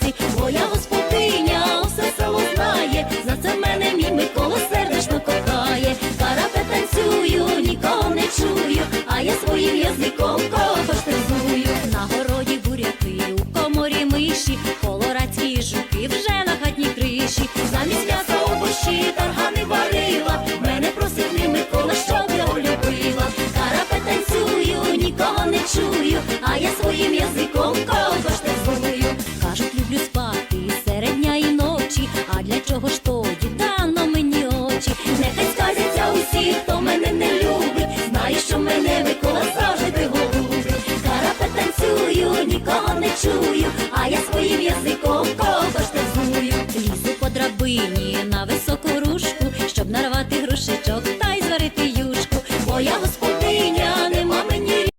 серці, твоя господиня, все село знає, за це мене мій Микола сердечно кохає, карате танцюю, нікого не чую, а я своїм язиком. нікого не чую, а я своїм язиком кого штезую. Лізу по драбині на високу рушку, щоб нарвати.